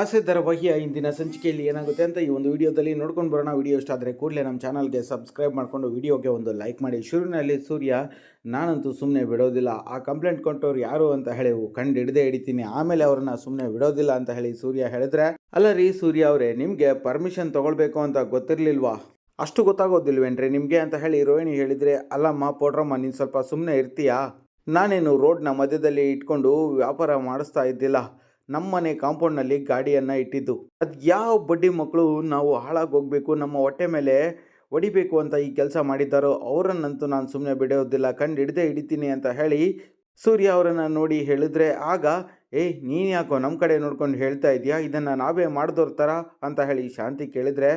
ಆಸೆ ಧಾರಾವಾಹಿಯ ಇಂದಿನ ಸಂಚಿಕೆಯಲ್ಲಿ ಏನಾಗುತ್ತೆ ಅಂತ ಈ ಒಂದು ವಿಡಿಯೋದಲ್ಲಿ ನೋಡ್ಕೊಂಡು ಬರೋಣ. ವಿಡಿಯೋ ಇಷ್ಟ ಆದರೆ ಕೂಡಲೇ ನಮ್ಮ ಚಾನಲ್ಗೆ ಸಬ್ಸ್ಕ್ರೈಬ್ ಮಾಡಿಕೊಂಡು ವಿಡಿಯೋಗೆ ಒಂದು ಲೈಕ್ ಮಾಡಿ. ಶುರುವಿನಲ್ಲಿ ಸೂರ್ಯ, ನಾನಂತೂ ಸುಮ್ಮನೆ ಬಿಡೋದಿಲ್ಲ. ಆ ಕಂಪ್ಲೇಂಟ್ ಕೊಟ್ಟವ್ರು ಯಾರು ಅಂತ ಹೇಳಿ ಕಂಡು ಹಿಡದೆ ಹಿಡಿತೀನಿ. ಆಮೇಲೆ ಅವ್ರನ್ನ ಸುಮ್ಮನೆ ಬಿಡೋದಿಲ್ಲ ಅಂತ ಹೇಳಿ ಸೂರ್ಯ ಹೇಳಿದ್ರೆ, ಅಲ್ಲ ರೀ ಸೂರ್ಯ ಅವರೇ, ನಿಮಗೆ ಪರ್ಮಿಷನ್ ತೊಗೊಳ್ಬೇಕು ಅಂತ ಗೊತ್ತಿರಲಿಲ್ವಾ? ಅಷ್ಟು ಗೊತ್ತಾಗೋದಿಲ್ವೇನ್ರಿ ನಿಮಗೆ? ಅಂತ ಹೇಳಿ ರೋಹಿಣಿ ಹೇಳಿದರೆ, ಅಲ್ಲಮ್ಮ, ಪೋಡ್ರಮ್ಮ, ನೀನು ಸ್ವಲ್ಪ ಸುಮ್ಮನೆ ಇರ್ತೀಯಾ? ನಾನೇನು ರೋಡ್ನ ಮಧ್ಯದಲ್ಲಿ ಇಟ್ಕೊಂಡು ವ್ಯಾಪಾರ ಮಾಡಿಸ್ತಾ ಇದ್ದಿಲ್ಲ. ನಮ್ಮನೆ ಕಾಂಪೌಂಡ್ನಲ್ಲಿ ಗಾಡಿಯನ್ನು ಇಟ್ಟಿದ್ದು. ಅದು ಯಾವ ಬಡ್ಡಿ ಮಕ್ಕಳು ನಾವು ಹಾಳಾಗಿ ಹೋಗಬೇಕು, ನಮ್ಮ ಹೊಟ್ಟೆ ಮೇಲೆ ಹೊಡಿಬೇಕು ಅಂತ ಈ ಕೆಲಸ ಮಾಡಿದ್ದಾರೋ ಅವರನ್ನಂತೂ ನಾನು ಸುಮ್ಮನೆ ಬಿಡೋದಿಲ್ಲ ಕಂಡು ಹಿಡ್ದೇ ಹಿಡಿತೀನಿ ಅಂತ ಹೇಳಿ ಸೂರ್ಯ ಅವರನ್ನು ನೋಡಿ ಹೇಳಿದ್ರೆ ಆಗ ಏಯ್ ನೀನು ಯಾಕೋ ನಮ್ಮ ಕಡೆ ನೋಡ್ಕೊಂಡು ಹೇಳ್ತಾ ಇದೆಯಾ? ಇದನ್ನು ನಾವೇ ಮಾಡಿದವ್ರ ಥರ ಅಂತ ಹೇಳಿ ಶಾಂತಿ ಕೇಳಿದ್ರೆ,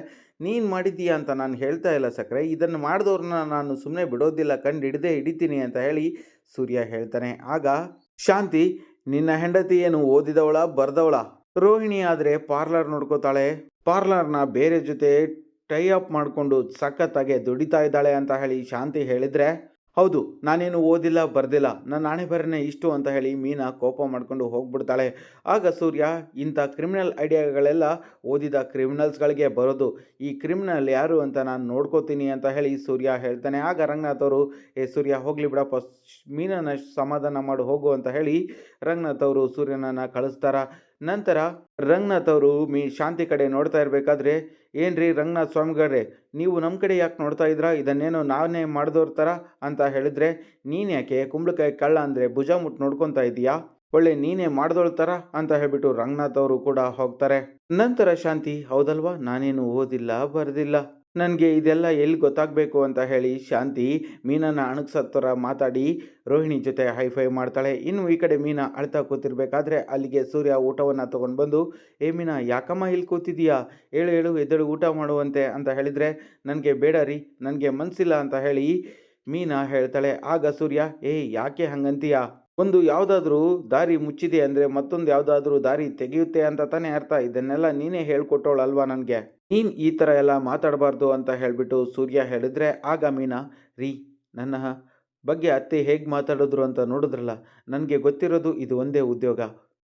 ನೀನು ಮಾಡಿದ್ದೀಯಾ ಅಂತ ನಾನು ಹೇಳ್ತಾ ಇಲ್ಲ ಸಕ್ಕರೆ ಇದನ್ನು ಮಾಡಿದವ್ರನ್ನ ನಾನು ಸುಮ್ಮನೆ ಬಿಡೋದಿಲ್ಲ ಕಂಡು ಹಿಡ್ದೇ ಹಿಡಿತೀನಿ ಅಂತ ಹೇಳಿ ಸೂರ್ಯ ಹೇಳ್ತಾನೆ. ಆಗ ಶಾಂತಿ ನಿನ್ನ ಹೆಂಡತಿ ಏನು ಓದಿದವಳ, ಬರ್ದವಳ? ರೋಹಿಣಿ ಆದರೆ ಪಾರ್ಲರ್ ನೋಡ್ಕೋತಾಳೆ. ಪಾರ್ಲರ್ನ ಬೇರೆ ಜೊತೆ ಟೈ ಅಪ್ ಮಾಡಿಕೊಂಡು ಸಖತ್ತಾಗೆ ದುಡಿತಾ ಇದ್ದಾಳೆ ಅಂತ ಹೇಳಿ ಶಾಂತಿ ಹೇಳಿದರೆ ಹೌದು, ನಾನೇನು ಓದಿಲ್ಲ, ಬರ್ದಿಲ್ಲ. ನನ್ನ ಹಣೆ ಬರನೇ ಇಷ್ಟು ಅಂತ ಹೇಳಿ ಮೀನಾ ಕೋಪ ಮಾಡಿಕೊಂಡು ಹೋಗ್ಬಿಡ್ತಾಳೆ. ಆಗ ಸೂರ್ಯ, ಇಂಥ ಕ್ರಿಮಿನಲ್ ಐಡಿಯಾಗಳೆಲ್ಲ ಓದಿದ ಕ್ರಿಮಿನಲ್ಸ್ಗಳಿಗೆ ಬರೋದು. ಈ ಕ್ರಿಮಿನಲ್ ಯಾರು ಅಂತ ನಾನು ನೋಡ್ಕೋತೀನಿ ಅಂತ ಹೇಳಿ ಸೂರ್ಯ ಹೇಳ್ತಾನೆ. ಆಗ ರಂಗನಾಥ್ ಅವರು, ಏ ಸೂರ್ಯ, ಹೋಗಲಿ ಬಿಡಪ್ಪ. ಮೀನನ್ನು ಸಮಾಧಾನ ಮಾಡು, ಹೋಗು ಅಂತ ಹೇಳಿ ರಂಗನಾಥ್ ಅವರು ಸೂರ್ಯನನ್ನು ಕಳಿಸ್ತಾರ. ನಂತರ ರಂಗನಾಥ್ ಅವರು ಮೀ, ಶಾಂತಿ ಕಡೆ ನೋಡ್ತಾ ಇರಬೇಕಾದ್ರೆ ಏನ್ರಿ ರಂಗನಾಥ್ ಸ್ವಾಮಿಗಾರೇ ನೀವು ನಮ್ಮ ಕಡೆ ಯಾಕೆ ನೋಡ್ತಾ ಇದ್ರಾ? ಇದನ್ನೇನೋ ನಾನೇ ಮಾಡಿದವ್ರ ಥರ ಅಂತ ಹೇಳಿದ್ರೆ, ನೀನು ಯಾಕೆ ಕುಂಬಳಕಾಯಿ ಕಳ್ಳ ಅಂದರೆ ಭುಜ ಮುಟ್ಟು ನೋಡ್ಕೊತಾ ಇದೀಯಾ? ಒಳ್ಳೆ ನೀನೇ ಥರ ಅಂತ ಹೇಳ್ಬಿಟ್ಟು ರಂಗನಾಥ್ ಅವರು ಕೂಡ ಹೋಗ್ತಾರೆ. ನಂತರ ಶಾಂತಿ, ಹೌದಲ್ವಾ? ನಾನೇನು ಓದಿಲ್ಲ, ಬರೆದಿಲ್ಲ. ನನಗೆ ಇದೆಲ್ಲ ಎಲ್ಲಿ ಗೊತ್ತಾಗಬೇಕು ಅಂತ ಹೇಳಿ ಶಾಂತಿ ಮೀನನ ಅಣಗ್ಸತ್ತರ ಮಾತಾಡಿ ರೋಹಿಣಿ ಜೊತೆ ಹೈಫೈ ಮಾಡ್ತಾಳೆ. ಇನ್ನು ಈ ಕಡೆ ಮೀನಾ ಅಳ್ತಾ ಕೂತಿರ್ಬೇಕಾದ್ರೆ ಅಲ್ಲಿಗೆ ಸೂರ್ಯ ಊಟವನ್ನು ತೊಗೊಂಡು ಬಂದು, ಏ ಮೀನಾ, ಯಾಕಮ್ಮ ಇಲ್ಲಿ ಕೂತಿದೀಯಾ? ಹೇಳು ಹೇಳು, ಎದ್ದಳು ಊಟ ಮಾಡುವಂತೆ ಅಂತ ಹೇಳಿದರೆ, ನನಗೆ ಬೇಡ ರೀ, ನನಗೆ ಮನಸ್ಸಿಲ್ಲ ಅಂತ ಹೇಳಿ ಮೀನಾ ಹೇಳ್ತಾಳೆ. ಆಗ ಸೂರ್ಯ, ಏ, ಯಾಕೆ ಹಂಗಂತೀಯ? ಒಂದು ಯಾವುದಾದ್ರೂ ದಾರಿ ಮುಚ್ಚಿದೆ ಅಂದರೆ ಮತ್ತೊಂದು ಯಾವುದಾದ್ರೂ ದಾರಿ ತೆಗೆಯುತ್ತೆ ಅಂತ ತಾನೇ ಅರ್ಥ. ಇದನ್ನೆಲ್ಲ ನೀನೇ ಹೇಳ್ಕೊಟ್ಟವಳಲ್ವಾ ನನಗೆ? ನೀನು ಈ ಥರ ಎಲ್ಲ ಮಾತಾಡಬಾರ್ದು ಅಂತ ಹೇಳಿಬಿಟ್ಟು ಸೂರ್ಯ ಹೇಳಿದ್ರೆ, ಆಗ ಮೀನಾ, ರೀ, ನನ್ನ ಬಗ್ಗೆ ಅತ್ತೆ ಹೇಗೆ ಮಾತಾಡಿದ್ರು ಅಂತ ನೋಡಿದ್ರಲ್ಲ, ನನಗೆ ಗೊತ್ತಿರೋದು ಇದು ಒಂದೇ ಉದ್ಯೋಗ.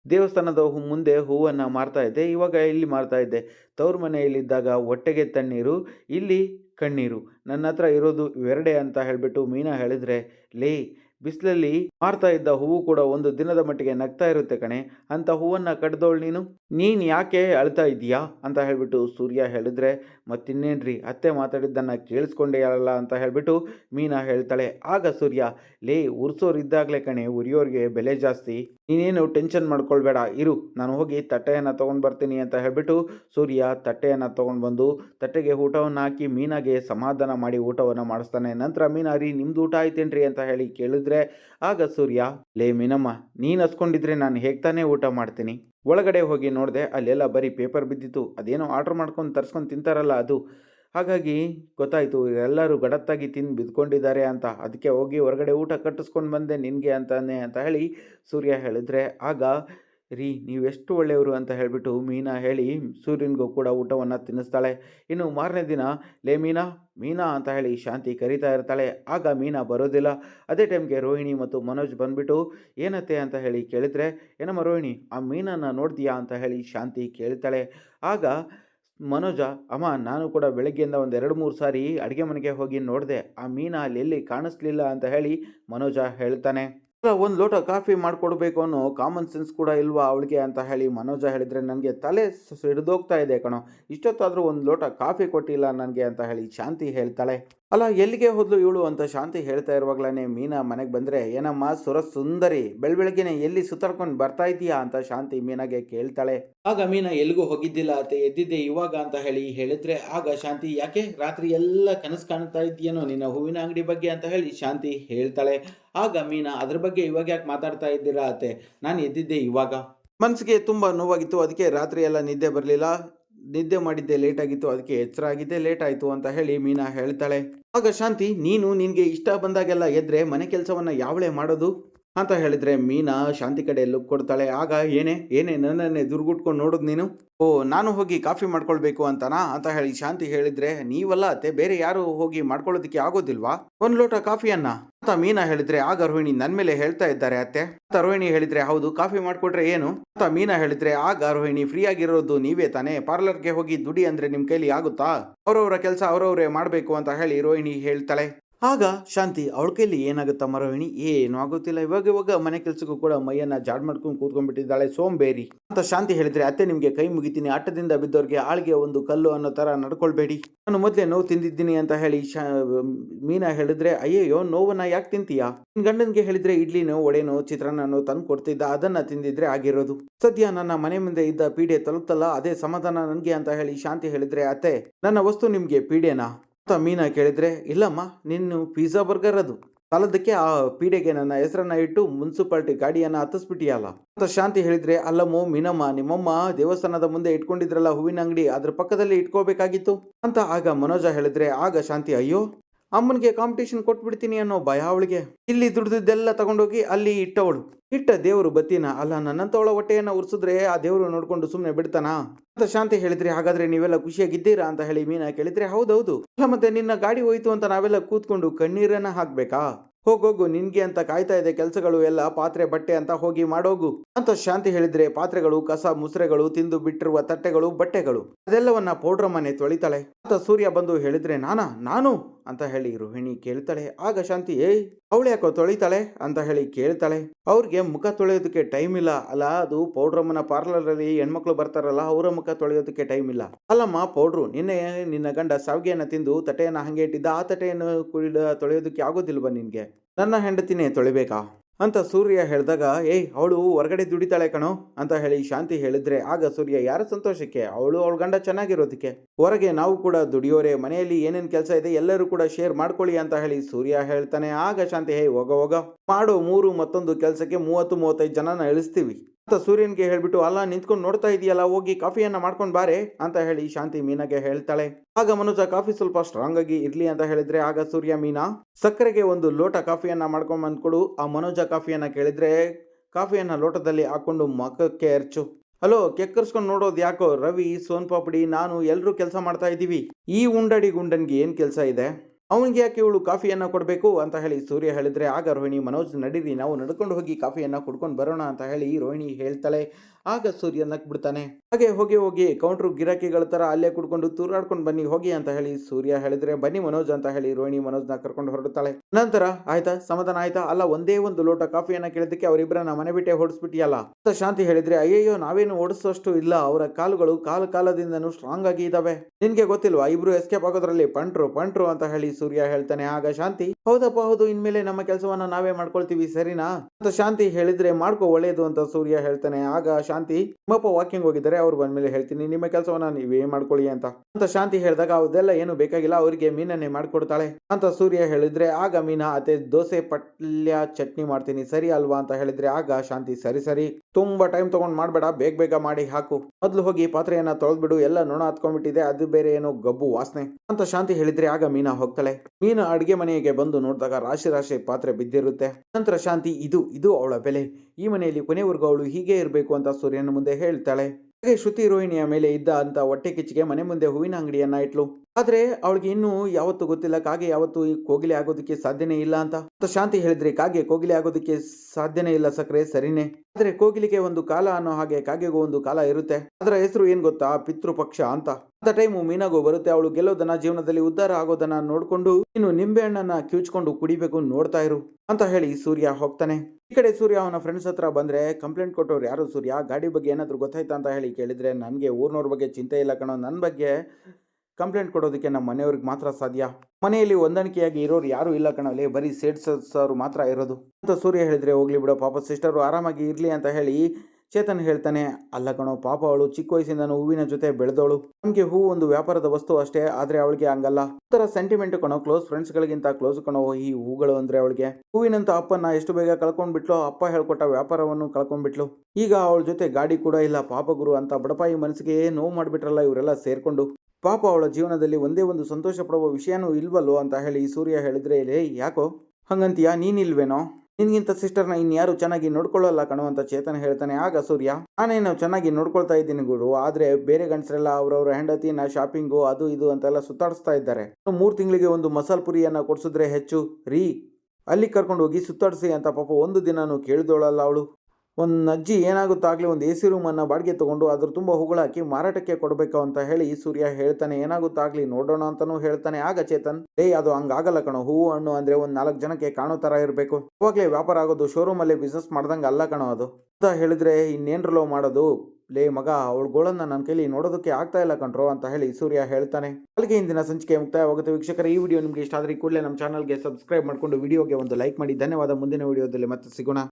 ದೇವಸ್ಥಾನದ ಮುಂದೆ ಹೂವನ್ನು ಮಾರ್ತಾ ಇದ್ದೆ ಇವಾಗ ಇಲ್ಲಿ ಮಾರ್ತಾ ಇದ್ದೆ ತವ್ರ ಮನೆಯಲ್ಲಿದ್ದಾಗ ಹೊಟ್ಟೆಗೆ ತಣ್ಣೀರು, ಇಲ್ಲಿ ಕಣ್ಣೀರು. ನನ್ನ ಹತ್ರ ಇರೋದು ಇವೆರಡೆ ಅಂತ ಹೇಳಿಬಿಟ್ಟು ಮೀನಾ ಹೇಳಿದ್ರೆ, ಲೇ ಬಿಸಿಲಲ್ಲಿ ಮಾರ್ತಾ ಇದ್ದ ಹೂವು ಕೂಡ ಒಂದು ದಿನದ ಮಟ್ಟಿಗೆ ನಗ್ತಾ ಇರುತ್ತೆ ಕಣೆ. ಅಂತ ಹೂವನ್ನು ಕಡ್ದವಳು ನೀನು? ನೀನು ಯಾಕೆ ಅಳ್ತಾ ಇದೀಯಾ ಅಂತ ಹೇಳಿಬಿಟ್ಟು ಸೂರ್ಯ ಹೇಳಿದ್ರೆ ಮತ್ತಿನ್ನೇನ್ರಿ? ಅತ್ತೆ ಮಾತಾಡಿದ್ದನ್ನು ಕೇಳಿಸ್ಕೊಂಡೇ ಅಲ್ಲ ಅಂತ ಹೇಳಿಬಿಟ್ಟು ಮೀನಾ ಹೇಳ್ತಾಳೆ. ಆಗ ಸೂರ್ಯ, ಲೇ, ಉರ್ಸೋರು ಇದ್ದಾಗಲೇ ಕಣೆ, ಉರಿಯೋರಿಗೆ ಬೆಲೆ ಜಾಸ್ತಿ. ನೀನೇನು ಟೆನ್ಷನ್ ಮಾಡ್ಕೊಳ್ಬೇಡ, ಇರು, ನಾನು ಹೋಗಿ ತಟ್ಟೆಯನ್ನು ತೊಗೊಂಡು ಬರ್ತೀನಿ ಅಂತ ಹೇಳಿಬಿಟ್ಟು ಸೂರ್ಯ ತಟ್ಟೆಯನ್ನು ತೊಗೊಂಡು ಬಂದು ತಟ್ಟೆಗೆ ಊಟವನ್ನು ಹಾಕಿ ಮೀನಾಗೆ ಸಮಾಧಾನ ಮಾಡಿ ಊಟವನ್ನು ಮಾಡಿಸ್ತಾನೆ. ನಂತರ ಮೀನಾ, ರೀ, ನಿಮ್ದು ಊಟ ಆಯ್ತೇನ್ರಿ ಅಂತ ಹೇಳಿ ಕೇಳಿದ್ರೆ, ಆಗ ಸೂರ್ಯ, ಲೇ, ಮೀನಮ್ಮ, ನೀನು ಹಸ್ಕೊಂಡಿದ್ರೆ ನಾನು ಹೇಗೆ ತಾನೇ ಊಟ ಮಾಡ್ತೀನಿ? ಒಳಗಡೆ ಹೋಗಿ ನೋಡಿದೆ ಅಲ್ಲೆಲ್ಲ ಬರೀ ಪೇಪರ್ ಬಿದ್ದಿತ್ತು. ಅದೇನೋ ಆರ್ಡ್ರ್ ಮಾಡ್ಕೊಂಡು ತರ್ಸ್ಕೊಂಡು ತಿಂತಾರಲ್ಲ ಅದು. ಹಾಗಾಗಿ ಗೊತ್ತಾಯಿತು, ಎಲ್ಲರೂ ಗಡತ್ತಾಗಿ ತಿಂದು ಬಿದ್ಕೊಂಡಿದ್ದಾರೆ ಅಂತ. ಅದಕ್ಕೆ ಹೋಗಿ ಹೊರಗಡೆ ಊಟ ಕಟ್ಟಿಸ್ಕೊಂಡು ಬಂದೆ ನಿನಗೆ ಅಂತಾನೆ ಅಂತ ಹೇಳಿ ಸೂರ್ಯ ಹೇಳಿದ್ರೆ. ಆಗ ರೀ ನೀವೆಷ್ಟು ಒಳ್ಳೆಯವರು ಅಂತ ಹೇಳಿಬಿಟ್ಟು ಮೀನಾ ಹೇಳಿ ಸೂರ್ಯನಿಗೂ ಕೂಡ ಊಟವನ್ನು ತಿನ್ನಿಸ್ತಾಳೆ. ಇನ್ನು ಮಾರನೇ ದಿನ ಲೇ ಮೀನಾ ಮೀನಾ ಅಂತ ಹೇಳಿ ಶಾಂತಿ ಕರೀತಾ ಇರ್ತಾಳೆ. ಆಗ ಮೀನಾ ಬರೋದಿಲ್ಲ. ಅದೇ ಟೈಮ್ಗೆ ರೋಹಿಣಿ ಮತ್ತು ಮನೋಜ್ ಬಂದುಬಿಟ್ಟು, ಏನತ್ತೆ? ಅಂತ ಹೇಳಿ ಕೇಳಿದರೆ, ಏನಮ್ಮ ರೋಹಿಣಿ, ಆ ಮೀನನ್ನು ನೋಡ್ತೀಯಾ? ಅಂತ ಹೇಳಿ ಶಾಂತಿ ಕೇಳ್ತಾಳೆ. ಆಗ ಮನೋಜ, ಅಮ್ಮ, ನಾನು ಕೂಡ ಬೆಳಗ್ಗೆಯಿಂದ ಒಂದು ಎರಡು ಮೂರು ಸಾರಿ ಅಡುಗೆ ಮನೆಗೆ ಹೋಗಿ ನೋಡಿದೆ. ಆ ಮೀನ ಅಲ್ಲಿ ಎಲ್ಲಿ ಕಾಣಿಸ್ಲಿಲ್ಲ? ಅಂತ ಹೇಳಿ ಮನೋಜ ಹೇಳ್ತಾನೆ. ಒಂದು ಲೋಟ ಕಾಫಿ ಮಾಡಿಕೊಡ್ಬೇಕು ಅನ್ನೋ ಕಾಮನ್ ಸೆನ್ಸ್ ಕೂಡ ಇಲ್ವಾ ಅವಳಿಗೆ ಅಂತ ಹೇಳಿ ಮನೋಜ ಹೇಳಿದರೆ ನನಗೆ ತಲೆ ಸಿಡಿದೋಗ್ತಾ ಇದೆ ಕಣೋ. ಇಷ್ಟೊತ್ತಾದರೂ ಒಂದು ಲೋಟ ಕಾಫಿ ಕೊಟ್ಟಿಲ್ಲ ನನಗೆ ಅಂತ ಹೇಳಿ ಶಾಂತಿ ಹೇಳ್ತಾಳೆ. ಅಲ್ಲ, ಎಲ್ಲಿಗೆ ಹೋದ್ಲು ಇವಳು ಅಂತ ಶಾಂತಿ ಹೇಳ್ತಾ ಇರುವಾಗಲೇ ಮೀನಾ ಮನೆಗೆ ಬಂದರೆ, ಏನಮ್ಮ ಸುರ ಸುಂದರಿ ಬೆಳಬೆಳಗ್ಗೆನೆ ಎಲ್ಲಿ ಸುತ್ತಾಡ್ಕೊಂಡು ಬರ್ತಾ ಇದೀಯಾ ಅಂತ ಶಾಂತಿ ಮೀನಾಗೆ ಕೇಳ್ತಾಳೆ. ಆಗ ಮೀನಾ, ಎಲ್ಲಿಗೂ ಹೋಗಿದ್ದಿಲ್ಲ ಅತ್ತೆ ಎದ್ದಿದ್ದೆ ಇವಾಗ ಅಂತ ಹೇಳಿ ಹೇಳಿದ್ರೆ, ಆಗ ಶಾಂತಿ, ಯಾಕೆ ರಾತ್ರಿ ಎಲ್ಲ ಕನಸು ಕಾಣ್ತಾ ಇದೆಯೇನೋ ನಿನ್ನ ಹೂವಿನ ಅಂಗಡಿ ಬಗ್ಗೆ ಅಂತ ಹೇಳಿ ಶಾಂತಿ ಹೇಳ್ತಾಳೆ. ಆಗ ಮೀನಾ, ಅದ್ರ ಬಗ್ಗೆ ಇವಾಗ ಯಾಕೆ ಮಾತಾಡ್ತಾ ಇದ್ದೀರಾ ಅತ್ತೆ? ನಾನು ಎದ್ದಿದ್ದೆ ಇವಾಗ. ಮನಸ್ಸಿಗೆ ತುಂಬ ನೋವಾಗಿತ್ತು, ಅದಕ್ಕೆ ರಾತ್ರಿ ಎಲ್ಲ ನಿದ್ದೆ ಬರಲಿಲ್ಲ. ನಿದ್ದೆ ಮಾಡಿದ್ದೆ ಲೇಟ್ ಆಗಿತ್ತು, ಅದಕ್ಕೆ ಎಚ್ಚರ ಆಗಿದ್ದೆ ಲೇಟ್ ಆಯಿತು ಅಂತ ಹೇಳಿ ಮೀನಾ ಹೇಳ್ತಾಳೆ. ಆಗ ಶಾಂತಿ, ನೀನು ನಿನಗೆ ಇಷ್ಟ ಬಂದಾಗೆಲ್ಲ ಎದ್ರೆ ಮನೆ ಕೆಲಸವನ್ನು ಯಾವಳೆ ಮಾಡೋದು? ಅಂತ ಹೇಳಿದ್ರೆ ಮೀನಾ ಶಾಂತಿ ಕಡೆ ಲುಕ್ ಕೊಡ್ತಾಳೆ. ಆಗ ಏನೇ ಏನೇ ನನ್ನನ್ನೇ ದುರ್ಗುಟ್ಕೊಂಡು ನೋಡೋದು ನೀನು? ಓ, ನಾನು ಹೋಗಿ ಕಾಫಿ ಮಾಡ್ಕೊಳ್ಬೇಕು ಅಂತನಾ? ಅಂತ ಹೇಳಿ ಶಾಂತಿ ಹೇಳಿದ್ರೆ, ನೀವಲ್ಲ ಅತ್ತೆ, ಬೇರೆ ಯಾರು ಹೋಗಿ ಮಾಡ್ಕೊಳ್ಳೋದಕ್ಕೆ ಆಗೋದಿಲ್ವಾ? ಒಂದ್ ಲೋಟ ಕಾಫಿಯನ್ನ. ಅಂತ ಮೀನಾ ಹೇಳಿದ್ರೆ, ಆಗ ರೋಹಿಣಿ ನನ್ ಮೇಲೆ ಹೇಳ್ತಾ ಇದ್ದಾರೆ ಅತ್ತೆ. ಅಂತ ರೋಹಿಣಿ ಹೇಳಿದ್ರೆ, ಹೌದು, ಕಾಫಿ ಮಾಡ್ಕೊಟ್ರೆ ಏನು? ಅಂತ ಮೀನಾ ಹೇಳಿದ್ರೆ, ಆಗ ರೋಹಿಣಿ ಫ್ರೀ ಆಗಿರೋದು ನೀವೇ ತಾನೇ? ಪಾರ್ಲರ್ಗೆ ಹೋಗಿ ದುಡಿ ಅಂದ್ರೆ ನಿಮ್ ಕೈಲಿ ಆಗುತ್ತಾ? ಅವ್ರವರ ಕೆಲಸ ಅವ್ರವ್ರೇ ಮಾಡ್ಬೇಕು ಅಂತ ಹೇಳಿ ರೋಹಿಣಿ ಹೇಳ್ತಾಳೆ. ಆಗ ಶಾಂತಿ ಅವಳ ಕೈಲಿ ಏನಾಗುತ್ತಾ ಮರವಿಣಿ, ಏನು ಆಗುತ್ತಿಲ್ಲ. ಇವಾಗ ಇವಾಗ ಮನೆ ಕೆಲಸಕ್ಕೂ ಕೂಡ ಮೈಯನ್ನ ಜಾಡ್ ಮಾಡ್ಕೊಂಡು ಕೂತ್ಕೊಂಡ್ಬಿಟ್ಟಿದ್ದಾಳೆ ಸೋಂಬೇರಿ. ಅಂತ ಶಾಂತಿ ಹೇಳಿದ್ರೆ, ಅತ್ತೆ, ನಿಮ್ಗೆ ಕೈ ಮುಗಿತೀನಿ. ಆಟದಿಂದ ಬಿದ್ದವ್ರಿಗೆ ಆಳ್ಗೆ ಒಂದು ಕಲ್ಲು ಅನ್ನೋ ತರ ನಡ್ಕೊಳ್ಬೇಡಿ. ನಾನು ಮೊದಲೇ ನೋವು ತಿಂದಿದ್ದೀನಿ ಅಂತ ಹೇಳಿ ಶಾ, ಮೀನಾ ಹೇಳಿದ್ರೆ, ಅಯ್ಯಯ್ಯೋ, ನೋವನ್ನ ಯಾಕೆ ತಿಂತೀಯಾ? ನಿನ್ ಗಂಡನಿಗೆ ಹೇಳಿದ್ರೆ, ಇಡ್ಲಿ ನೋ ಒಡೆನೋ ಚಿತ್ರಾನ್ನನೋ ತಂದು ಕೊಡ್ತಿದ್ದ, ಅದನ್ನ ತಿಂದಿದ್ರೆ ಆಗಿರೋದು. ಸದ್ಯ ನನ್ನ ಮನೆ ಮುಂದೆ ಇದ್ದ ಪೀಡೆ ತಲುಪ್ತಲ್ಲ, ಅದೇ ಸಮಾಧಾನ ನನ್ಗೆ ಅಂತ ಹೇಳಿ ಶಾಂತಿ ಹೇಳಿದ್ರೆ, ಅತ್ತೆ, ನನ್ನ ವಸ್ತು ನಿಮ್ಗೆ ಪೀಡೆನಾ? ಅಂತ ಮೀನಾ ಕೇಳಿದ್ರೆ, ಇಲ್ಲಮ್ಮ, ನಿನ್ನ ಪಿಜ್ಜಾ ಬರ್ಗರ್ ಅದು. ಸಾಲದಕ್ಕೆ ಆ ಪೀಡೆಗೆ ನನ್ನ ಹೆಸರನ್ನ ಇಟ್ಟು ಮುನ್ಸಿಪಾಲ್ಟಿ ಗಾಡಿಯನ್ನ ಹತ್ತಿಸ್ಬಿಟ್ಟಿಯಲ್ಲ. ಅಂತ ಶಾಂತಿ ಹೇಳಿದ್ರೆ, ಅಲ್ಲಮ್ಮ, ಮೀನಮ್ಮ, ನಿಮ್ಮಮ್ಮ ದೇವಸ್ಥಾನದ ಮುಂದೆ ಇಟ್ಕೊಂಡಿದ್ರಲ್ಲ ಹೂವಿನ ಅಂಗಡಿ, ಅದ್ರ ಪಕ್ಕದಲ್ಲಿ ಇಟ್ಕೋಬೇಕಾಗಿತ್ತು. ಅಂತ ಆಗ ಮನೋಜ ಹೇಳಿದ್ರೆ, ಆಗ ಶಾಂತಿ, ಅಯ್ಯೋ ಅಮ್ಮನಿಗೆ ಕಾಂಪಿಟೇಷನ್ ಕೊಟ್ಬಿಡ್ತೀನಿ ಅನ್ನೋ ಭಯ ಅವಳಿಗೆ. ಇಲ್ಲಿ ದುಡ್ದಿದ್ದೆಲ್ಲ ತಗೊಂಡೋಗಿ ಅಲ್ಲಿ ಇಟ್ಟವಳು. ಇಟ್ಟ ದೇವರು ಬತ್ತಿನ, ಅಲ್ಲ ನನ್ನಂತವಳ ಹೊಟ್ಟೆಯನ್ನು ಉರ್ಸಿದ್ರೆ ಆ ದೇವರು ನೋಡ್ಕೊಂಡು ಸುಮ್ಮನೆ ಬಿಡ್ತಾನಾ? ಅಂತ ಶಾಂತಿ ಹೇಳಿದ್ರೆ, ಹಾಗಾದ್ರೆ ನೀವೆಲ್ಲ ಖುಷಿಯಾಗಿದ್ದೀರಾ ಅಂತ ಹೇಳಿ ಮೀನಾ ಕೇಳಿದ್ರೆ, ಹೌದೌದು. ಅಲ್ಲ ಮತ್ತೆ ನಿನ್ನ ಗಾಡಿ ಹೋಯ್ತು ಅಂತ ನಾವೆಲ್ಲ ಕೂತ್ಕೊಂಡು ಕಣ್ಣೀರನ್ನ ಹಾಕ್ಬೇಕಾ? ಹೋಗೋಗು ನಿನ್ಗೆ ಅಂತ ಕಾಯ್ತಾ ಇದೆ ಕೆಲಸಗಳು ಎಲ್ಲ ಪಾತ್ರೆ, ಬಟ್ಟೆ ಅಂತ ಹೋಗಿ ಮಾಡೋಗು. ಅಂತ ಶಾಂತಿ ಹೇಳಿದ್ರೆ, ಪಾತ್ರೆಗಳು, ಕಸ, ಮುಸ್ರೆಗಳು, ತಿಂದು ಬಿಟ್ಟಿರುವ ತಟ್ಟೆಗಳು, ಬಟ್ಟೆಗಳು, ಅದೆಲ್ಲವನ್ನ ಪೌಡ್ರ ಮನೆ ತೊಳಿತಾಳೆ. ಅಂತ ಸೂರ್ಯ ಬಂದು ಹೇಳಿದ್ರೆ, ನಾನಾ? ನಾನು? ಅಂತ ಹೇಳಿ ರೋಹಿಣಿ ಕೇಳ್ತಾಳೆ. ಆಗ ಶಾಂತಿ, ಏಯ್, ಅವಳು ಯಾಕೋ ತೊಳಿತಾಳೆ? ಅಂತ ಹೇಳಿ ಕೇಳ್ತಾಳೆ. ಅವ್ರಿಗೆ ಮುಖ ತೊಳೆಯೋದಕ್ಕೆ ಟೈಮ್ ಇಲ್ಲ. ಅಲ್ಲ, ಅದು ಪೌಡ್ರಮ್ಮನ ಪಾರ್ಲರಲ್ಲಿ ಹೆಣ್ಮಕ್ಳು ಬರ್ತಾರಲ್ಲ, ಅವರ ಮುಖ ತೊಳೆಯೋದಕ್ಕೆ ಟೈಮ್ ಇಲ್ಲ. ಅಲ್ಲಮ್ಮ, ಪೌಡ್ರು, ನಿನ್ನೆ ನಿನ್ನ ಗಂಡ ಸಾವಿಗೆಯನ್ನ ತಿಂದು ತಟೆಯನ್ನು ಹಂಗೆ ಇಟ್ಟಿದ್ದ, ಆ ತಟೆಯನ್ನು ಕುಡಿದ, ತೊಳೆಯೋದಕ್ಕೆ ಆಗೋದಿಲ್ವಾ ನಿನ್ಗೆ? ನನ್ನ ಹೆಂಡತಿನೇ ತೊಳಿಬೇಕಾ? ಅಂತ ಸೂರ್ಯ ಹೇಳಿದಾಗ, ಏಯ್, ಅವಳು ಹೊರಗಡೆ ದುಡಿತಾಳೆ ಕಣೋ ಅಂತ ಹೇಳಿ ಶಾಂತಿ ಹೇಳಿದ್ರೆ, ಆಗ ಸೂರ್ಯ, ಯಾರ ಸಂತೋಷಕ್ಕೆ? ಅವಳು ಅವಳ ಗಂಡ ಚೆನ್ನಾಗಿರೋದಕ್ಕೆ. ಹೊರಗೆ ನಾವು ಕೂಡ ದುಡಿಯೋರೆ, ಮನೆಯಲ್ಲಿ ಏನೇನು ಕೆಲಸ ಇದೆ ಎಲ್ಲರೂ ಕೂಡ ಶೇರ್ ಮಾಡ್ಕೊಳ್ಳಿ ಅಂತ ಹೇಳಿ ಸೂರ್ಯ ಹೇಳ್ತಾನೆ. ಆಗ ಶಾಂತಿ ಹೇ ಹೋಗ ಹೋಗ. ಮಾಡೋ ಮೂರು ಮತ್ತೊಂದು ಕೆಲಸಕ್ಕೆ ಮೂವತ್ತು, ಮೂವತ್ತೈದು ಜನನ ಇಳಿಸ್ತೀವಿ. ಅಂತ ಸೂರ್ಯನ್ಗೆ ಹೇಳ್ಬಿಟ್ಟು, ಅಲ್ಲ, ನಿಂತ್ಕೊಂಡು ನೋಡ್ತಾ ಇದೆಯಲ್ಲ, ಹೋಗಿ ಕಾಫಿಯನ್ನ ಮಾಡ್ಕೊಂಡು ಬಾರೆ ಅಂತ ಹೇಳಿ ಶಾಂತಿ ಮೀನಾಗೆ ಹೇಳ್ತಾಳೆ. ಆಗ ಮನುಜ ಕಾಫಿ ಸ್ವಲ್ಪ ಸ್ಟ್ರಾಂಗ್ ಆಗಿ ಇರ್ಲಿ ಅಂತ ಹೇಳಿದ್ರೆ, ಆಗ ಸೂರ್ಯ ಮೀನಾ, ಸಕ್ಕರೆಗೆ ಒಂದು ಲೋಟ ಕಾಫಿಯನ್ನ ಮಾಡ್ಕೊಂಡ್ ಬಂದ್ಕೊಡು. ಆ ಮನೋಜ ಕಾಫಿಯನ್ನ ಕೇಳಿದ್ರೆ, ಕಾಫಿಯನ್ನ ಲೋಟದಲ್ಲಿ ಹಾಕೊಂಡು ಮಖಕ್ಕೆ ಎರಚು. ಹಲೋ, ಕೆಕ್ಕರ್ಸ್ಕೊಂಡು ನೋಡೋದು ಯಾಕೋ ರವಿ ಸೋನ್ ಪಾಪಡಿ ನಾನು ಎಲ್ಲರೂ ಕೆಲಸ ಮಾಡ್ತಾ ಇದ್ದೀವಿ ಈ ಉಂಡಡಿ ಗುಂಡನ್ಗೆ ಏನು ಕೆಲಸ ಇದೆ? ಅವನಿಗೆ ಯಾಕೆ ಇವಳು ಕಾಫಿಯನ್ನು ಕೊಡಬೇಕು ಅಂತ ಹೇಳಿ ಸೂರ್ಯ ಹೇಳಿದರೆ, ಆಗ ರೋಹಿಣಿ, ಮನೋಜ್ ನಡೀರಿ, ನಾವು ನಡ್ಕೊಂಡು ಹೋಗಿ ಕಾಫಿಯನ್ನು ಕುಡ್ಕೊಂಡು ಬರೋಣ ಅಂತ ಹೇಳಿ ರೋಹಿಣಿ ಹೇಳ್ತಾಳೆ. ಆಗ ಸೂರ್ಯ ನಕ್ಬಿಡ್ತಾನೆ ಹಾಗೆ ಹೋಗಿ ಹೋಗಿ ಕೌಂಟ್ರು ಗಿರಾಕಿಗಳ ತರ ಅಲ್ಲೇ ಕುಡ್ಕೊಂಡು ತೂರಾಡ್ಕೊಂಡು ಬನ್ನಿ, ಹೋಗಿ ಅಂತ ಹೇಳಿ ಸೂರ್ಯ ಹೇಳಿದ್ರೆ ಬನ್ನಿ ಮನೋಜ್ ಅಂತ ಹೇಳಿ ರೋಹಿಣಿ ಮನೋಜ್ನ ಕರ್ಕೊಂಡು ಹೊರಡುತ್ತಾಳೆ. ನಂತರ ಆಯ್ತಾ, ಸಮಾಧಾನ ಆಯ್ತಾ? ಅಲ್ಲ, ಒಂದೇ ಒಂದು ಲೋಟ ಕಾಫಿಯನ್ನ ಕೇಳಿದಕ್ಕೆ ಅವರಿಬ್ಬರನ್ನ ಮನೆ ಬಿಟ್ಟೆ ಹೊಡಿಸ್ಬಿಟ್ಟಿಯಲ್ಲ ಅಂತ ಶಾಂತಿ ಹೇಳಿದ್ರೆ, ಅಯ್ಯಯ್ಯೋ, ನಾವೇನು ಓಡಿಸೋಷ್ಟು ಇಲ್ಲ, ಅವರ ಕಾಲುಗಳು ಕಾಲ ಕಾಲದಿಂದನೂ ಸ್ಟ್ರಾಂಗ್ ಆಗಿ ಇದಾವೆ. ನಿನ್ಗೆ ಗೊತ್ತಿಲ್ವಾ, ಇಬ್ರು ಎಸ್ಕೇಪ್ ಆಗೋದ್ರಲ್ಲಿ ಪಂಟ್ರು ಪಂಟ್ರು ಅಂತ ಹೇಳಿ ಸೂರ್ಯ ಹೇಳ್ತಾನೆ. ಆಗ ಶಾಂತಿ, ಹೌದಪ್ಪ, ಹೌದು, ಇನ್ಮೇಲೆ ನಮ್ಮ ಕೆಲಸವನ್ನ ನಾವೇ ಮಾಡ್ಕೊಳ್ತೀವಿ, ಸರಿನಾ? ಅಂತ ಶಾಂತಿ ಹೇಳಿದ್ರೆ, ಮಾಡ್ಕೋ ಒಳ್ಳೇದು ಅಂತ ಸೂರ್ಯ ಹೇಳ್ತಾನೆ. ಆಗ ಶಾಂತಿ ನಿಮ್ಮಪ್ಪ ವಾಕಿಂಗ್ ಹೋಗಿದ್ದಾರೆ, ಅವ್ರು ಬಂದ್ಮೇಲೆ ಹೇಳ್ತೀನಿ, ನಿಮ್ಮ ಕೆಲಸವನ್ನ ನೀವೇ ಮಾಡ್ಕೊಳ್ಳಿ ಅಂತ. ಅಂತ ಶಾಂತಿ ಹೇಳಿದಾಗ ಅದೆಲ್ಲ ಏನು ಬೇಕಾಗಿಲ್ಲ, ಅವರಿಗೆ ಮೀನನ್ನೇ ಮಾಡ್ಕೊಡ್ತಾಳೆ. ಅಂತ ಸೂರ್ಯ ಹೇಳಿದ್ರೆ, ಆಗ ಮೀನಾ ಅತೆ ದೋಸೆ ಪಟ್ಲ್ಯ ಚಟ್ನಿ ಮಾಡ್ತೀನಿ, ಸರಿ ಅಲ್ವಾ ಅಂತ ಹೇಳಿದ್ರೆ, ಆಗ ಶಾಂತಿ, ಸರಿ ಸರಿ. ತುಂಬಾ ಟೈಮ್ ತಗೊಂಡ್ ಮಾಡಬೇಡ, ಬೇಗ ಬೇಗ ಮಾಡಿ ಹಾಕು. ಮೊದಲು ಹೋಗಿ ಪಾತ್ರೆಯನ್ನ ತೊಳೆದ್ಬಿಡು, ಎಲ್ಲ ನೊಣ ಹತ್ಕೊಂಡ್ಬಿಟ್ಟಿದೆ, ಅದು ಬೇರೆ ಏನೋ ಗಬ್ಬು ವಾಸನೆ. ಅಂತ ಶಾಂತಿ ಹೇಳಿದ್ರೆ ಆಗ ಮೀನಾ ಹೋಗ್ತಾಳೆ. ಮೀನಾ ಅಡುಗೆ ಮನೆಗೆ ಬಂದು ನೋಡಿದಾಗ ರಾಶಿ ರಾಶಿ ಪಾತ್ರೆ ಬಿದ್ದಿರುತ್ತೆ. ನಂತರ ಶಾಂತಿ, ಇದು ಇದು ಅವಳ ಬೆಲೆ. ಈ ಮನೆಯಲ್ಲಿ ಕೊನೆವರೆಗೂ ಅವಳು ಹೀಗೆ ಇರಬೇಕು ಅಂತ ಸೂರ್ಯನ ಮುಂದೆ ಹೇಳ್ತಾಳೆ. ಹಾಗೆ ಶ್ರುತಿ ರೋಹಿಣಿಯ ಮೇಲೆ ಇದ್ದ ಅಂತ ಹೊಟ್ಟೆ ಕಿಚ್ಚಿಗೆ ಮನೆ ಮುಂದೆ ಹೂವಿನ ಅಂಗಡಿಯನ್ನ ಇಟ್ಲು. ಆದ್ರೆ ಅವಳಿಗೆ ಇನ್ನೂ ಯಾವತ್ತೂ ಗೊತ್ತಿಲ್ಲ, ಕಾಗೆ ಯಾವತ್ತು ಈ ಕೋಗಿಲೆ ಆಗೋದಕ್ಕೆ ಸಾಧ್ಯನೇ ಇಲ್ಲ ಅಂತ. ಶಾಂತಿ ಹೇಳಿದ್ರೆ ಕಾಗೆ ಕೋಗಿಲೆ ಆಗೋದಕ್ಕೆ ಸಾಧ್ಯನೇ ಇಲ್ಲ ಸಕ್ರೆ, ಸರಿನೇ. ಆದ್ರೆ ಕೋಗಿಲಿಗೆ ಒಂದು ಕಾಲ ಅನ್ನೋ ಹಾಗೆ ಕಾಗೆಗೂ ಒಂದು ಕಾಲ ಇರುತ್ತೆ. ಅದರ ಹೆಸರು ಏನ್ ಗೊತ್ತಾ? ಪಿತೃಪಕ್ಷ ಅಂತ. ಅಂತ ಟೈಮು ಮೀನಾಗೋ ಬರುತ್ತೆ, ಅವಳು ಗೆಲ್ಲೋದನ್ನ, ಜೀವನದಲ್ಲಿ ಉದ್ಧಾರ ಆಗೋದನ್ನ ನೋಡ್ಕೊಂಡು ಇನ್ನು ನಿಂಬೆ ಹಣ್ಣನ್ನ ಕಿವುಚ್ಕೊಂಡು ಕುಡಿಬೇಕು ನೋಡ್ತಾ ಇರು ಅಂತ ಹೇಳಿ ಸೂರ್ಯ ಹೋಗ್ತಾನೆ. ಈ ಕಡೆ ಸೂರ್ಯ ಅವನ ಫ್ರೆಂಡ್ಸ್ ಹತ್ರ ಬಂದ್ರೆ ಕಂಪ್ಲೇಂಟ್ ಕೊಟ್ಟವ್ರು ಯಾರು ಸೂರ್ಯ? ಗಾಡಿ ಬಗ್ಗೆ ಏನಾದ್ರು ಗೊತ್ತಾಯ್ತಾ? ಅಂತ ಹೇಳಿ ಕೇಳಿದ್ರೆ, ನನಗೆ ಊರ್ನೋರ್ ಬಗ್ಗೆ ಚಿಂತೆ ಇಲ್ಲ ಕಣೋ. ನನ್ನ ಬಗ್ಗೆ ಕಂಪ್ಲೇಂಟ್ ಕೊಡೋದಕ್ಕೆ ನಮ್ಮ ಮನೆಯವ್ರಿಗೆ ಮಾತ್ರ ಸಾಧ್ಯ? ಮನೆಯಲ್ಲಿ ಹೊಂದಾಣಿಕೆಯಾಗಿ ಇರೋರು ಯಾರು ಇಲ್ಲ ಕಣಲ್ಲಿ ಬರೀ ಸೇಡ್ಸಸ್ ಅವರು ಮಾತ್ರ ಇರೋದು. ಅಂತ ಸೂರ್ಯ ಹೇಳಿದ್ರೆ ಹೋಗ್ಲಿ ಬಿಡೋ, ಪಾಪ ಸಿಸ್ಟರು ಆರಾಮಾಗಿ ಇರಲಿ ಅಂತ ಹೇಳಿ ಚೇತನ್ ಹೇಳ್ತಾನೆ, ಅಲ್ಲ ಕಣೋ, ಪಾಪ ಅವಳು ಚಿಕ್ಕ ವಯಸ್ಸಿಂದ ಹೂವಿನ ಜೊತೆ ಬೆಳೆದವಳು. ನಮಗೆ ಹೂ ಒಂದು ವ್ಯಾಪಾರದ ವಸ್ತು ಅಷ್ಟೇ, ಆದ್ರೆ ಅವಳಿಗೆ ಹಂಗಲ್ಲ. ಒಂಥರ ಸೆಂಟಿಮೆಂಟ್ ಕಣೋ ಕ್ಲೋಸ್ ಫ್ರೆಂಡ್ಸ್ಗಳಿಗಿಂತ ಕ್ಲೋಸ್ ಕಣೋ, ಈ ಹೂಗಳು ಅಂದ್ರೆ ಅವಳಿಗೆ. ಹೂವಿನಂತ ಅಪ್ಪನ ಎಷ್ಟು ಬೇಗ ಕಳ್ಕೊಂಡ್ಬಿಟ್ಲು, ಅಪ್ಪ ಹೇಳ್ಕೊಟ್ಟ ವ್ಯಾಪಾರವನ್ನು ಕಳ್ಕೊಂಡ್ಬಿಟ್ಲು. ಈಗ ಅವಳ ಜೊತೆ ಗಾಡಿ ಕೂಡ ಇಲ್ಲ, ಪಾಪ ಗುರು ಅಂತ ಬಡಪಾಯಿ ಮನಸ್ಸಿಗೆ ನೋವು ಮಾಡಿಬಿಟ್ರಲ್ಲ ಇವರೆಲ್ಲ ಸೇರ್ಕೊಂಡು. ಪಾಪ ಅವಳ ಜೀವನದಲ್ಲಿ ಒಂದೇ ಒಂದು ಸಂತೋಷ ಪಡುವ ವಿಷಯನೂ ಇಲ್ವಲ್ಲೋ ಅಂತ ಹೇಳಿ ಸೂರ್ಯ ಹೇಳಿದ್ರೆ, ಲೇ, ಯಾಕೋ? ಹಂಗಂತೀಯಾ? ನೀನಿಲ್ವೇನೋ? ನಿನ್ಗಿಂತ ಸಿಸ್ಟರ್ನ ಇನ್ಯಾರು ಚೆನ್ನಾಗಿ ನೋಡ್ಕೊಳ್ಳಲ್ಲ ಕಣೋ? ಅಂತ ಚೇತನ್ ಹೇಳ್ತಾನೆ. ಆಗ ಸೂರ್ಯ ನಾನೇನು ಚೆನ್ನಾಗಿ ನೋಡ್ಕೊಳ್ತಾ ಇದ್ದೀನಿ ಗುರು. ಆದ್ರೆ ಬೇರೆ ಗಂಡಸರೆಲ್ಲ ಅವ್ರವ್ರ ಹೆಂಡತಿನ ಶಾಪಿಂಗು ಅದು ಇದು ಅಂತೆಲ್ಲ ಸುತ್ತಾಡಿಸ್ತಾ ಇದ್ದಾರೆ. ಮೂರು ತಿಂಗಳಿಗೆ ಒಂದು ಮಸಾಲ್ ಪುರಿಯನ್ನ ಕೊಡ್ಸಿದ್ರೆ ಹೆಚ್ಚು. ರೀ, ಅಲ್ಲಿ ಕರ್ಕೊಂಡು ಹೋಗಿ ಸುತ್ತಾಡಿಸಿ ಅಂತ ಪಾಪ ಒಂದು ದಿನಾನು ಕೇಳಿದೋಳಲ್ಲ ಅವಳು. ಒಂದು ಅಜ್ಜಿ ಏನಾಗುತ್ತಾಗಲಿ ಒಂದು ಎ ಸಿ ರೂಮನ್ನು ಬಾಡಿಗೆ ತೊಗೊಂಡು ಅದ್ರ ತುಂಬ ಹೊಗಳಾಕಿ ಮಾರಾಟಕ್ಕೆ ಕೊಡಬೇಕು ಅಂತ ಹೇಳಿ ಸೂರ್ಯ ಹೇಳ್ತಾನೆ, ಏನಾಗುತ್ತಾಗಲಿ ನೋಡೋಣ ಅಂತಲೂ ಹೇಳ್ತಾನೆ. ಆಗ ಚೇತನ್ ಡೇ ಅದು ಹಂಗಾಗಲ್ಲ ಕಣೋ, ಹೂವು, ಹಣ್ಣು ಅಂದರೆ ಒಂದು ನಾಲ್ಕು ಜನಕ್ಕೆ ಕಾಣೋ ಥರ ಇರಬೇಕು. ಅವಾಗಲೇ ವ್ಯಾಪಾರ ಆಗೋದು ಶೋರೂಮಲ್ಲಿ ಬಿಸ್ನೆಸ್ ಮಾಡ್ದಂಗೆ ಅಲ್ಲ ಕಣೋ ಅದು. ಅಂತ ಹೇಳಿದ್ರೆ ಇನ್ನೇನ್ರಲ್ಲೋ ಮಾಡೋದು? ಲೇ, ಮಗ, ಅವಳ ಗೋಳನ್ನ ನನ್ನ ಕೈಲಿ ನೋಡೋದಕ್ಕೆ ಆಗ್ತಾ ಇಲ್ಲ ಕಣ್ರೋ, ಅಂತ ಹೇಳಿ ಸೂರ್ಯ ಹೇಳ್ತಾನೆ. ಅಲ್ಲಿಗೆ ಇಂದಿನ ಸಂಚಿಕೆ ಮುಕ್ತಾಯವಾಗುತ್ತೆ. ವೀಕ್ಷಕರ, ಈ ವಿಡಿಯೋ ನಿಮಗೆ ಇಷ್ಟ ಆದರೆ ಕೂಡಲೇ ನಮ್ಮ ಚಾನಲ್ಗೆ ಸಬ್ಸ್ಕ್ರೈಬ್ ಮಾಡಿಕೊಂಡು ವಿಡಿಯೋಗೆ ಒಂದು ಲೈಕ್ ಮಾಡಿ. ಧನ್ಯವಾದ. ಮುಂದಿನ ವಿಡಿಯೋದಲ್ಲಿ ಮತ್ತೆ ಸಿಗೋಣ.